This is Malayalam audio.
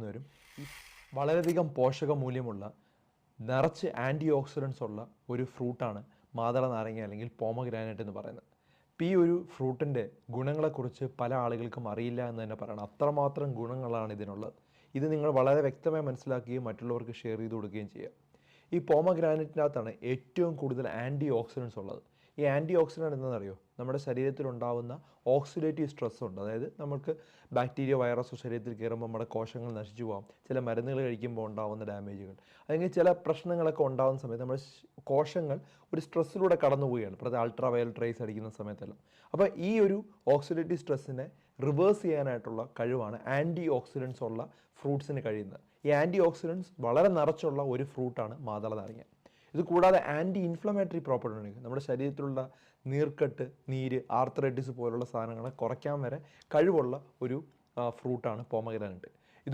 കഴിക്കുന്നവരും ഈ വളരെയധികം പോഷക മൂല്യമുള്ള നിറച്ച് ആന്റി ഓക്സിഡൻസ് ഉള്ള ഒരു ഫ്രൂട്ടാണ് മാതള നാരങ്ങ അല്ലെങ്കിൽ പോമഗ്രാനൈറ്റ് എന്ന് പറയുന്നത്. അപ്പം ഈ ഒരു ഫ്രൂട്ടിന്റെ ഗുണങ്ങളെക്കുറിച്ച് പല ആളുകൾക്കും അറിയില്ല എന്ന് തന്നെ പറയണം. അത്രമാത്രം ഗുണങ്ങളാണ് ഇതിനുള്ളത്. ഇത് നിങ്ങൾ വളരെ വ്യക്തമായി മനസ്സിലാക്കുകയും മറ്റുള്ളവർക്ക് ഷെയർ ചെയ്ത് കൊടുക്കുകയും ചെയ്യുക. ഈ പോമഗ്രാനൈറ്റിനകത്താണ് ഏറ്റവും കൂടുതൽ ആന്റി ഓക്സിഡൻസ് ഉള്ളത്. ഈ ആന്റി ഓക്സിഡന്റ് എന്താണെന്നറിയോ? നമ്മുടെ ശരീരത്തിൽ ഉണ്ടാകുന്ന ഓക്സിഡേറ്റീവ് സ്ട്രെസ് ഉണ്ട്. അതായത് നമുക്ക് ബാക്ടീരിയ വൈറസ് ശരീരത്തിൽ കയറുമ്പോൾ നമ്മുടെ കോശങ്ങൾ നശിച്ചു പോകാം ചില മരുന്നുകൾ കഴിക്കുമ്പോൾ ഉണ്ടാകുന്ന ഡാമേജുകൾ അല്ലെങ്കിൽ ചില പ്രശ്നങ്ങളൊക്കെ ഉണ്ടാകുന്ന സമയത്ത് നമ്മുടെ കോശങ്ങൾ ഒരു സ്ട്രെസ്സിലൂടെ കടന്നു പോവുകയാണ് പ്രത്യേക അൾട്രാ വയലറ്റ് റേസ് അടിക്കുന്ന സമയത്തെല്ലാം. അപ്പോൾ ഈ ഒരു ഓക്സിഡേറ്റീവ് സ്ട്രെസ്സിനെ റിവേഴ്സ് ചെയ്യാനായിട്ടുള്ള കഴിവാണ് ആന്റി ഓക്സിഡൻസ് ഉള്ള ഫ്രൂട്ട്സിന് കഴിയുന്നത്. ഈ ആന്റി ഓക്സിഡൻസ് വളരെ നിറച്ചുള്ള ഒരു ഫ്രൂട്ടാണ് മാതള നാരങ്ങ. ഇത് കൂടാതെ ആന്റി ഇൻഫ്ലമേറ്ററി പ്രോപ്പർട്ടി ഉണ്ട് നമ്മുടെ ശരീരത്തിലുള്ള നീർക്കെട്ട് നീര് ആർത്തറൈറ്റിസ് പോലുള്ള സാധനങ്ങളെ കുറയ്ക്കാൻ വരെ കഴിവുള്ള ഒരു ഫ്രൂട്ടാണ് പോമഗ്രാനൈറ്റ്